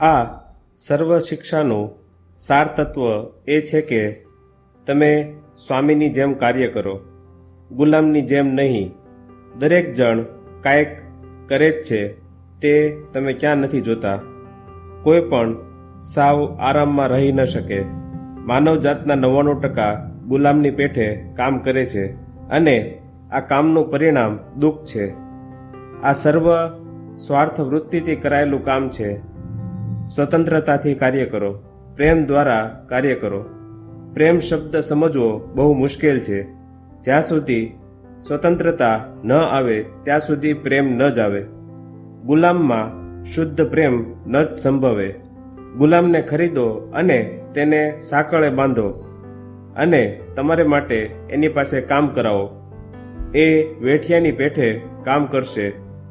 આ સર્વ શિક્ષાનું સાર તત્વ એ છે કે તમે સ્વામીની જેમ કાર્ય કરો, ગુલામની જેમ નહીં. દરેક જણ કાંઈક કરે જ છે, તે તમે ક્યાં નથી જોતા. કોઈ પણ સાવ આરામમાં રહી ન શકે. માનવ જાતના નવ્વાણું ટકા ગુલામની પેઠે કામ કરે છે અને આ કામનું પરિણામ દુઃખ છે. આ સર્વ સ્વાર્થ વૃત્તિથી કરાયેલું કામ છે. સ્વતંત્રતાથી કાર્ય કરો. પ્રેમ દ્વારા કાર્ય કરો. પ્રેમ શબ્દ સમજવો બહુ મુશ્કેલ છે. જ્યાં સુધી સ્વતંત્રતા ન આવે, ત્યાં સુધી પ્રેમ ન જ આવે. ગુલામમાં શુદ્ધ પ્રેમ ન જ સંભવે. ગુલામને ખરીદો અને તેને સાંકળે બાંધો અને તમારે માટે એની પાસે કામ કરાવો. એ વેઠિયાની પેઠે કામ કરશે,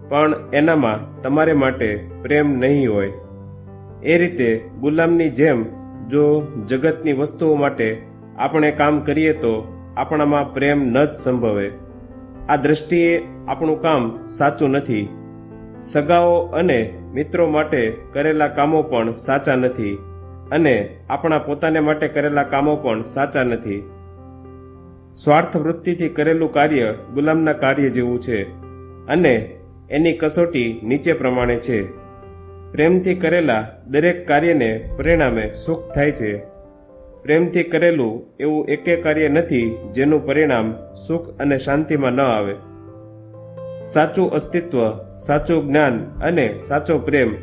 પણ એનામાં તમારે માટે પ્રેમ નહીં હોય. એ રીતે ગુલામની જેમ જો જગતની વસ્તુઓ માટે આપણે કામ કરીએ તો આપણામાં પ્રેમ ન જ સંભવે. આ દ્રષ્ટિએ આપણું કામ સાચું નથી. સગાઓ અને મિત્રો માટે કરેલા કામો પણ સાચા નથી અને આપણા પોતાને માટે કરેલા કામો પણ સાચા નથી. સ્વાર્થ વૃત્તિથી કરેલું કાર્ય ગુલામના કાર્ય જેવું છે અને એની કસોટી નીચે પ્રમાણે છે. પ્રેમથી કરેલા દરેક કાર્યને પરિણામે સુખ થાય છે. પ્રેમથી કરેલું એવું એકે કાર્ય નથી જેનું પરિણામ સુખ અને શાંતિમાં ન આવે. સાચું અસ્તિત્વ, સાચું જ્ઞાન અને સાચો પ્રેમ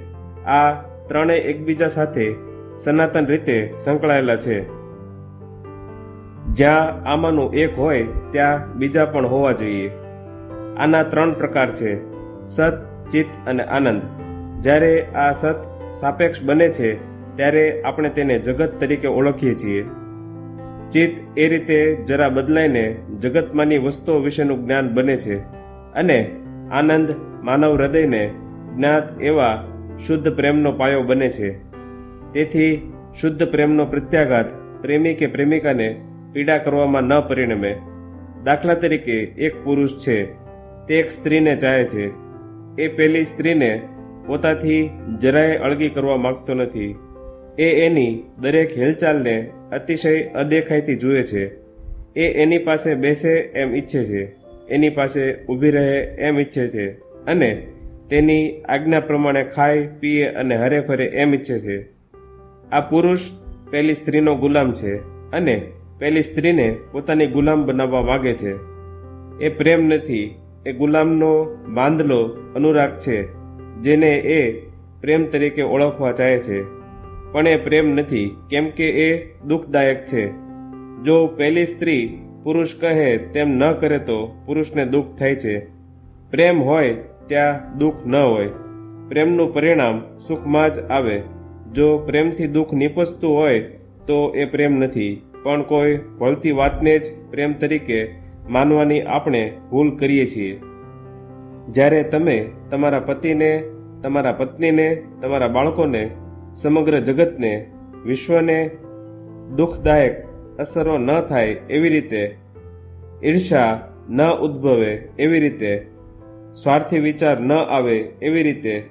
આ ત્રણેય એકબીજા સાથે સનાતન રીતે સંકળાયેલા છે. જ્યાં આમાંનું એક હોય ત્યાં બીજા પણ હોવા જોઈએ. આના ત્રણ પ્રકાર છે, સત, ચિત્ત અને આનંદ. જ્યારે આ સત સાપેક્ષ બને છે, ત્યારે આપણે તેને જગત તરીકે ઓળખીએ છીએ. ચિત્ત એ રીતે જરા બદલાઈને જગતમાંની વસ્તુઓ વિશેનું જ્ઞાન બને છે અને આનંદ માનવ હૃદયને જ્ઞાત એવા શુદ્ધ પ્રેમનો પાયો બને છે. તેથી શુદ્ધ પ્રેમનો પ્રત્યાઘાત પ્રેમી કે પ્રેમિકાને પીડા કરવામાં ન પરિણમે. દાખલા તરીકે એક પુરુષ છે, તે એક સ્ત્રીને ચાહે છે. એ પેલી સ્ત્રીને પોતાથી જરાય અળગી કરવા માગતો નથી. એ એની દરેક હિલચાલને અતિશય અદેખાઈથી જુએ છે. એ એની પાસે બેસે એમ ઈચ્છે છે. એની પાસે ઊભી રહે એમ ઈચ્છે છે. અને તેની આજ્ઞા પ્રમાણે ખાય, પીએ અને હરે ફરે એમ ઈચ્છે છે. આ પુરુષ પેલી સ્ત્રીનો ગુલામ છે અને પેલી સ્ત્રીને પોતાની ગુલામ બનાવવા માગે છે. એ પ્રેમ નથી. એ ગુલામનો બાંધલો અનુરાગ છે. જેને એ પ્રેમ તરીકે ઓળખવા ચાહે છે. પણ એ પ્રેમ નથી, કેમ કે એ દુઃખદાયક છે. જો પહેલી સ્ત્રી પુરુષ કહે તેમ ન કરે તો પુરુષને દુઃખ થાય છે. પ્રેમ હોય ત્યાં દુઃખ ન હોય. પ્રેમનું પરિણામ સુખમાં જ આવે. જો પ્રેમથી દુઃખ નિપજતું હોય તો એ પ્રેમ નથી. પણ કોઈ ભળતી વાતને જ પ્રેમ તરીકે માનવાની આપણે ભૂલ કરીએ છીએ. જ્યારે તમે તમારા પતિને, તમારા પત્નીને, તમારા બાળકોને, સમગ્ર જગતને, વિશ્વને દુઃખદાયક અસરો ન થાય એવી રીતે ઈર્ષા ન ઉદ્ભવે એવી રીતે, સ્વાર્થી વિચાર ન આવે એવી રીતે,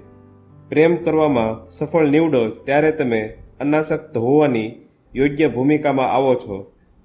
પ્રેમ કરવામાં સફળ નીવડો ત્યારે તમે અનાસક્ત હોવાની યોગ્ય ભૂમિકામાં આવો છો.